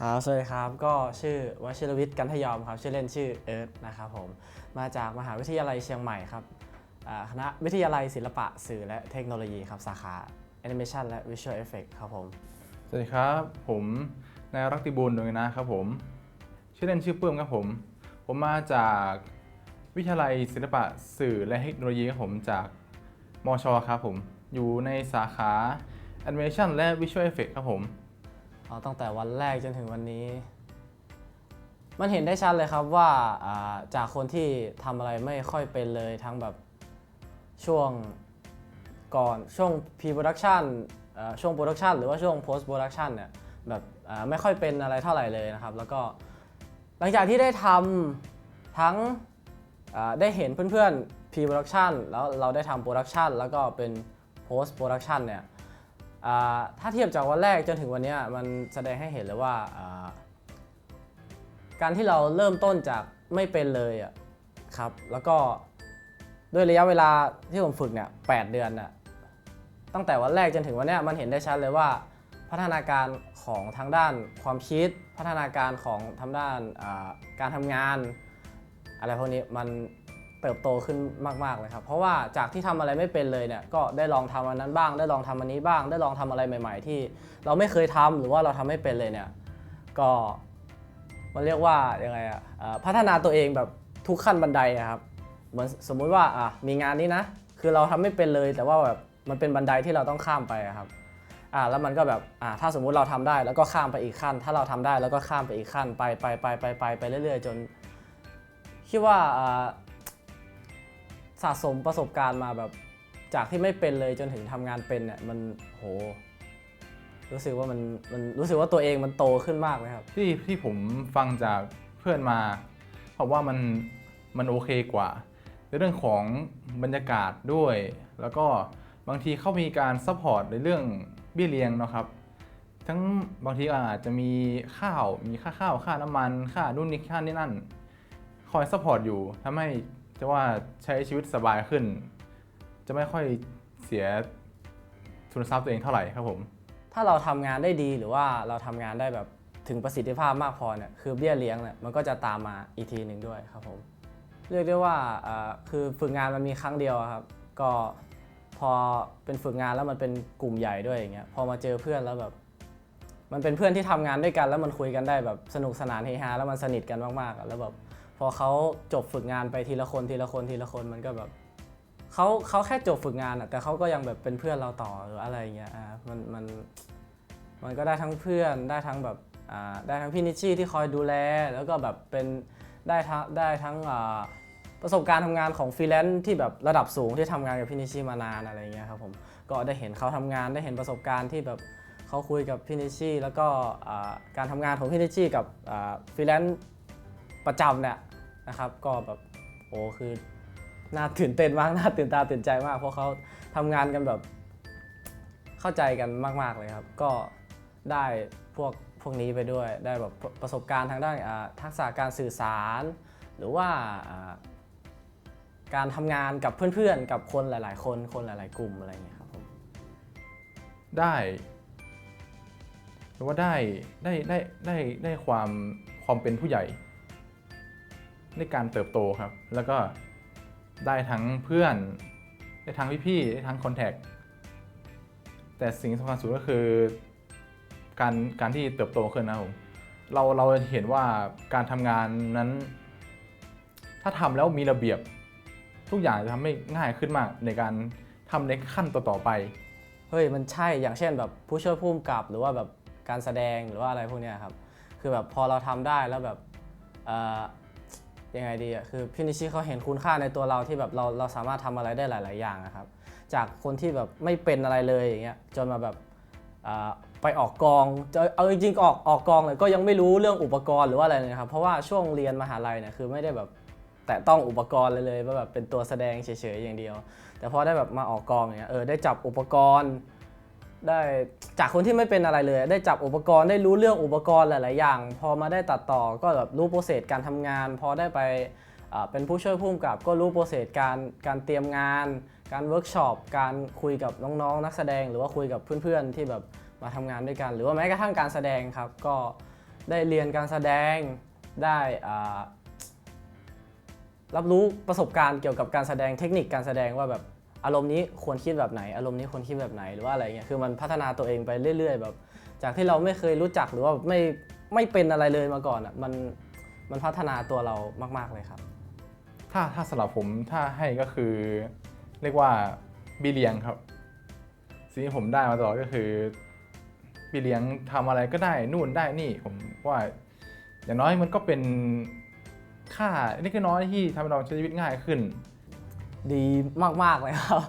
ครับสวัสดีครับ ก็ชื่อวชิรวิทย์กันทยอมครับ ชื่อเล่นชื่อเอิร์ธนะครับผม มาจากมหาวิทยาลัยเชียงใหม่ครับคณะวิทยาลัยศิลปะสื่อและเทคโนโลยีครับ สาขา Animation และ Visual Effect ครับผม สวัสดีครับ ผมนายรักติบูลดวงนะครับผม ชื่อเล่นชื่อเปื้มครับผม ผมมาจากวิทยาลัยศิลปะสื่อและเทคโนโลยีครับผมจากมชครับผม อยู่ในสาขา Animation และ Visual Effect ครับผม เอาตั้งแต่วันแรกจนถึงวันนี้ มันเห็นได้ชัดเลยครับว่าจากคนที่ทำอะไรไม่ค่อยเป็นเลยทั้งแบบช่วงก่อนช่วง pre-production ช่วง production หรือว่าช่วง post production เนี่ยแบบไม่ค่อยเป็นอะไรเท่าไหร่เลยนะครับ แล้วก็หลังจากที่ได้ทำทั้งได้เห็นเพื่อนๆ pre-production แล้วเราได้ทำ production แล้วก็เป็น post production เนี่ย ถ้าเทียบจากวันแรกจนถึงวันนี้มันแสดงให้เห็นเลยว่า การที่เราเริ่มต้นจากไม่เป็นเลยครับ แล้วก็ด้วยระยะเวลาที่ผมฝึกเนี่ยแเดือนน่ะตั้งแต่วันแรกจนถึงวันนี้มันเห็นได้ชัดเลยว่า พัฒนาการของทางด้านความคิด พัฒนาการของทางด้านการทำงาน อะไรพวกนี้มัน เติบโตขึ้นมากๆเลยครับ เพราะว่าจากที่ทำอะไรไม่เป็นเลยเนี่ยก็ได้ลองทำอันนั้นบ้าง ได้ลองทำอันนี้บ้าง ได้ลองทำอะไรใหม่ ๆ ที่เราไม่เคยทำหรือว่าเราทำไม่เป็นเลยเนี่ยก็มันเรียกว่ายังไงอะอ่าพัฒนาตัวเองแบบทุกขั้นบันไดอะครับเหมือนสมมุติว่าอะมีงานนี้นะ คือเราทำไม่เป็นเลย แต่ว่าแบบมันเป็นบันไดที่เราต้องข้ามไปครับอ่าแล้วมันก็แบบอ่าถ้าสมมุติเราทำได้แล้วก็ข้ามไปอีกขั้น ถ้าเราทำได้แล้วก็ข้ามไปอีกขั้น ไปไปไปไปไปไปเรื่อยๆ จน คิดว่าอ่า สะสมประสบการณ์มาแบบจากที่ไม่เป็นเลยจนถึงทำงานเป็นเนี่ยมันโห รู้สึกว่ามันมันรู้สึกว่าตัวเองมันโตขึ้นมากเลยครับ ที่ที่ผมฟังจากเพื่อนมาเขาว่ามันมันโอเคกว่า ในเรื่องของบรรยากาศด้วย แล้วก็บางทีเขามีการซัพพอร์ตในเรื่องเบี้ยเลี้ยงเนาะครับ ทั้งบางทีอาจจะมีข้าวมีค่าข้าวค่าน้ำมัน ค่านู่นนี่ค่านี่นั่น คอยซัพพอร์ตอยู่ทำให้ จะว่าใช้ชีวิตสบายขึ้น จะไม่ค่อยเสียทุนทรัพย์ตัวเองเท่าไหร่ครับผม ถ้าเราทำงานได้ดีหรือว่าเราทำงานได้แบบถึงประสิทธิภาพมากพอเนี่ยคือเบี้ยเลี้ยงเนี่ยมันก็จะตามมาอีกทีหนึ่งด้วยครับผมเรียกได้ว่าอ่าคือฝึกงานมันมีครั้งเดียวอะครับ ก็พอเป็นฝึกงานแล้วมันเป็นกลุ่มใหญ่ด้วยอย่างเงี้ยพอมาเจอเพื่อนแล้วแบบ มันเป็นเพื่อนที่ทำงานด้วยกัน แล้วมันคุยกันได้แบบสนุกสนานเฮฮาแล้วมันสนิทกันมากๆอะแล้วแบบ พอเขาจบฝึกงานไปทีละคนทีละคนทีละคนมันก็แบบเขาเขาแค่จบฝึกงานอะแต่เขาก็ยังแบบเป็นเพื่อนเราต่อหรืออะไรเงี้ยอ่ามันมันมันก็ได้ทั้งเพื่อนได้ทั้งแบบอ่าได้ทั้งพี่นิชชี่ที่คอยดูแล แล้วก็แบบเป็นได้ทั้งได้ทั้งอ่าประสบการณ์ทำงานของฟรีแลนซ์ที่แบบระดับสูงที่ทำงานกับพี่นิชชี่มานานอะไรเงี้ยครับผมก็ได้เห็นเขาทำงานได้เห็นประสบการณ์ที่แบบเขาคุยกับพี่นิชชี่แล้วก็อ่าการทำงานของพี่นิชชี่กับอ่าฟรีแลนซ์ ประจำเนี่ยนะครับ ก็แบบโอ้คือน่าตื่นเต้นมากน่าตื่นตาตื่นใจมาก เพราะเขาทำงานกันแบบเข้าใจกันมาก ๆเลยครับ ก็ได้พวกพวกนี้ไปด้วยได้แบบประสบการณ์ทางด้านอ่าทักษะการสื่อสาร หรือว่าอ่าการทำงานกับเพื่อนๆ กับคนหลายๆ คนคนหลาย ๆ กลุ่มอะไรอย่างเงี้ยครับผม ได้หรือว่าได้ได้ได้ได้ได้ความความเป็นผู้ใหญ่ ในการเติบโตครับ แล้วก็ได้ทั้งเพื่อน ได้ทั้งพี่ๆได้ทั้งคอนแทคแต่สิ่งสำคัญสุดก็คือการการที่เติบโตขึ้นนะครับผมเราเราจะเห็นว่าการทำงานนั้น ถ้าทำแล้วมีระเบียบทุกอย่างจะทำให้ง่ายขึ้นมากในการทำในขั้นต่อๆไป เฮ้ยมันใช่อย่างเช่นแบบผู้ช่วยผู้กำกับหรือว่าแบบการแสดงหรือว่าอะไรพวกเนี้ยครับ คือแบบพอเราทำได้แล้วแบบเอ่อ ยังไงดีอะคือพี่นิชิเขาเห็นคุณค่าในตัวเราที่แบบเราเราสามารถทำอะไรได้หลาย ๆ อย่างนะครับ จากคนที่แบบไม่เป็นอะไรเลยอย่างเงี้ยจนมาแบบไปออกกองจะเอาจริงๆออกออกกองเลยก็ยังไม่รู้เรื่องอุปกรณ์หรือว่าอะไรเลยนะครับ เพราะว่าช่วงเรียนมหาลัยเนี่ยคือไม่ได้แบบแตะต้องอุปกรณ์เลยเลยว่าแบบเป็นตัวแสดงเฉยๆอย่างเดียว แต่พอได้แบบมาออกกองเงี้ยเออได้จับอุปกรณ์ ได้จากคนที่ไม่เป็นอะไรเลย ได้จับอุปกรณ์ได้รู้เรื่องอุปกรณ์หลาย ๆ อย่าง พอมาได้ตัดต่อก็แบบรู้โปรเซสการทำงาน พอได้ไปเป็นผู้ช่วยผู้กำกับ ก็รู้โปรเซสการการเตรียมงาน การเวิร์กช็อปการคุยกับน้อง ๆ นักแสดง หรือว่าคุยกับเพื่อน ๆ ที่แบบมาทำงานด้วยกัน หรือว่าแม้กระทั่งการแสดงครับ ก็ได้เรียนการแสดงได้รับรู้ประสบการณ์เกี่ยวกับการแสดงเทคนิคการแสดงว่าแบบ อารมณ์นี้ควรคิดแบบไหน อารมณ์นี้ควรคิดแบบไหนหรือว่าอะไรเงี้ยคือมันพัฒนาตัวเองไปเรื่อย ๆ แบบ จากที่เราไม่เคยรู้จักหรือว่าไม่ไม่เป็นอะไรเลยมาก่อนอะมันมันพัฒนาตัวเรามาก ๆเลยครับ ถ้าถ้าสำหรับผมถ้าให้ก็คือ เรียกว่าบีเลียงครับ สิ่งที่ผมได้มาตลอดก็คือบีเลียงทำอะไรก็ได้นู่นได้นี่ผมว่า อย่างน้อยมันก็เป็นค่าเล็กๆน้อยที่ทำให้เราใช้ชีวิตง่ายขึ้น ดีมากๆเลยครับ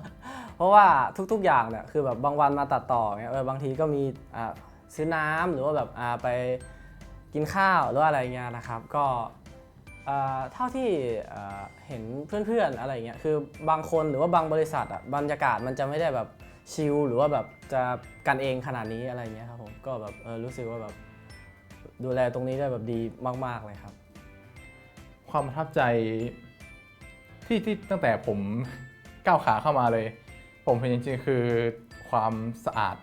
เพราะว่าทุกๆอย่างเนี่ยคือแบบบางวันมาตัดต่อเงี้ยเออบางทีก็มีอ่าซื้อน้ำหรือว่าแบบอ่าไปกินข้าวหรือว่าอะไรเงี้ยนะครับ ก็เท่าที่เห็นเพื่อนๆอะไรเงี้ยคือบางคนหรือว่าบางบริษัทอะบรรยากาศมันจะไม่ได้แบบชิลหรือว่าแบบจะกันเองขนาดนี้อะไรเงี้ยครับผมก็แบบเออรู้สึกว่าแบบดูแลตรงนี้ได้แบบดีมาก ๆเลยครับ ความประทับใจ ที่ที่ตั้งแต่ผมก้าวขาเข้ามาเลย ผมเห็นจริงๆคือความสะอาด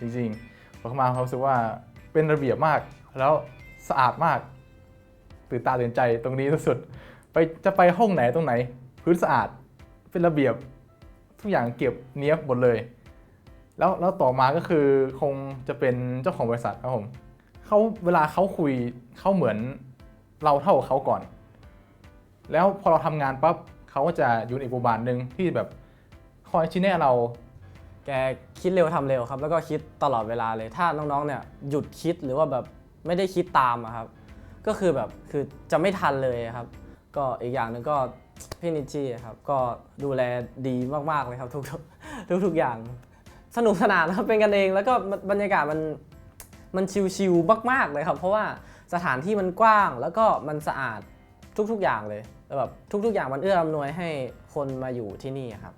จริงๆผมเข้ามาผมรู้สึกว่าเป็นระเบียบมาก แล้วสะอาดมาก ตื่นตาตื่นใจตรงนี้สุดๆไปจะไปห้องไหนตรงไหน พื้นสะอาดเป็นระเบียบทุกอย่างเก็บเนี้ยบหมดเลย แล้วแล้วต่อมาก็คือคงจะเป็นเจ้าของบริษัทครับผมเขาเวลาเขาคุยเขาเหมือนเราเท่าเขาก่อน แล้วพอเราทำงานปั๊บเขาก็จะอยู่ในอีกบทบาทหนึ่งที่แบบคอยชี้แนะเรา แกคิดเร็วทำเร็วครับ แล้วก็คิดตลอดเวลาเลย ถ้าน้องๆ เนี่ยหยุดคิดหรือว่าแบบไม่ได้คิดตามอะครับ ก็คือแบบคือจะไม่ทันเลยครับ ก็อีกอย่างหนึ่งก็พี่นิชชี่ครับ ก็ดูแลดีมากๆเลยครับ ทุกๆทุกๆอย่าง สนุกสนานครับเป็นกันเองแล้วก็บรรยากาศมันมันชิลๆมากๆเลยครับ เพราะว่าสถานที่มันกว้างแล้วก็มันสะอาด ทุก ๆ อย่างเลยแล้วแบบทุก ๆ อย่างมันเอื้ออำนวยให้คนมาอยู่ที่นี่ครับ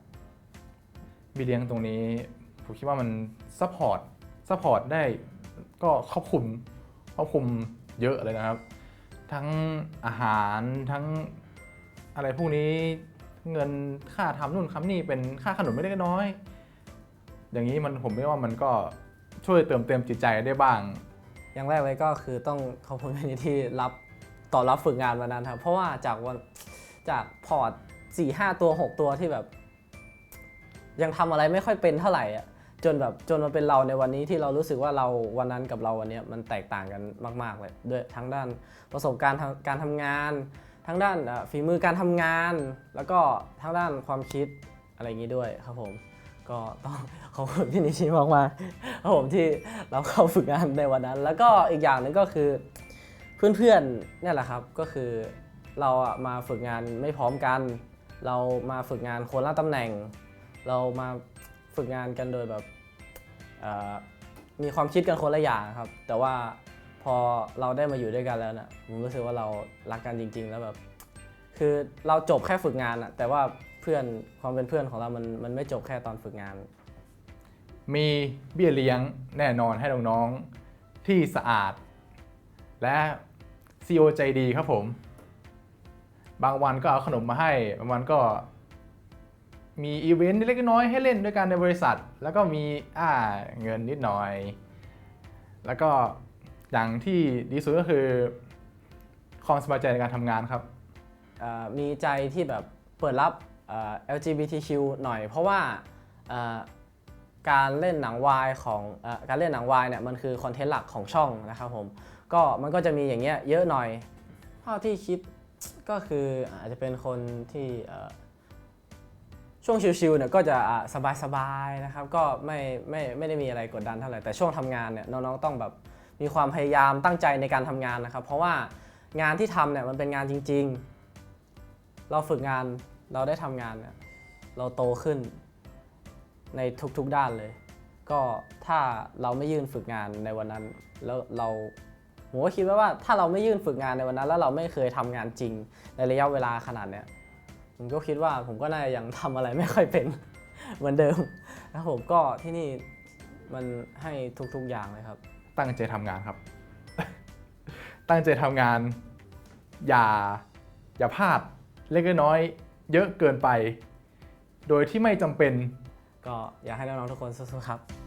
บีเลี้ยงตรงนี้ผมคิดว่ามันซัพพอร์ตซัพพอร์ตได้ก็ครอบคลุมครอบคลุมเยอะเลยนะครับ ทั้งอาหารทั้งอะไรพวกนี้เงินค่าทำนู่นคำนี่เป็นค่าขนมไม่ได้ก็น้อย อย่างนี้มันผมไม่ว่ามันก็ช่วยเติมเต็มจิตใจได้บ้าง อย่างแรกเลยก็คือต้องขอบคุณพี่นิชที่รับ ตอบรับฝึกงานวันนั้นครับ เพราะว่าจากวันจากพอร์ต4 5ตัว6ตัวที่แบบ ยังทำอะไรไม่ค่อยเป็นเท่าไหร่อะจนแบบจนมาเป็นเราในวันนี้ที่เรารู้สึกว่าเราวันนั้นกับเราวันนี้มันแตกต่างกันมาก ๆ เลยด้วยทั้งด้านประสบการณ์การทำงาน ทั้งด้านฝีมือการทำงาน แล้วก็ทั้งด้านความคิดอะไรอย่างนี้ด้วยครับผมก็ต้องขอบคุณพี่นิชิมากมากๆครับผมที่เราเข้าฝึกงานในวันนั้น แล้วก็อีกอย่างหนึ่งก็คือ เพื่อนๆเนี่ยแหละครับก็คือเราอะมาฝึกงานไม่พร้อมกัน เรามาฝึกงานคนละตำแหน่ง เรามาฝึกงานกันโดยแบบเอ่อมีความคิดกันคนละอย่างครับ แต่ว่าพอเราได้มาอยู่ด้วยกันแล้วนะ่ะผมรู้สึกว่าเรารักกันจริง ๆ แล้วแบบ คือเราจบแค่ฝึกงานอะแต่ว่าเพื่อนความเป็นเพื่อนของเรามันมันไม่จบแค่ตอนฝึกงาน มีเบี้ยเลี้ยงแน่นอนให้น้องๆที่สะอาด และ CEO ใจดีครับผม บางวันก็เอาขนมมาให้ บางวันก็มีอีเวนต์เล็กน้อยให้เล่นด้วยกันในบริษัท แล้วก็มีอ่าเงินนิดหน่อย แล้วก็อย่างที่ดีสุดก็คือความสบายใจในการทำงานครับ มีใจที่แบบเปิดรับ LGBTQ หน่อย เพราะว่าการเล่นหนังวายของอการเล่นหนังวายเนี่ยมันคือคอนเทนต์หลักของช่องนะครับผม ก็มันก็จะมีอย่างเงี้ยเยอะหน่อย เท่าที่คิดก็คืออาจจะเป็นคนที่ช่วงชิวๆเนี่ยก็จะอะสบายๆนะครับ ก็ไม่ไม่ไม่ได้มีอะไรกดดันเท่าไหร่แต่ช่วงทำงานเนี่ยน้องๆต้องแบบมีความพยายามตั้งใจในการทำงานนะครับ เพราะว่างานที่ทำเนี่ยมันเป็นงานจริง ๆ เราฝึกงานเราได้ทำงานเนี่ยเราโตขึ้นในทุกๆด้านเลย ก็ถ้าเราไม่ยื่นฝึกงานในวันนั้นแล้วเรา ผมก็คิดไว้ว่าถ้าเราไม่ยื่นฝึกงานในวันนั้น แล้วเราไม่เคยทำงานจริง ในระยะเวลาขนาดเนี้ยผมก็คิดว่าผมก็น่าจะยังทำอะไรไม่ค่อยเป็นเหมือนเดิมแล้วผมก็ที่นี่มันให้ทุกๆอย่างเลยครับ ตั้งใจทำงานครับ ตั้งใจทำงาน อย่าอย่าพลาดเล็กน้อยๆเยอะเกินไป โดยที่ไม่จำเป็น ก็อยากให้น้องๆทุกคนสู้ๆครับ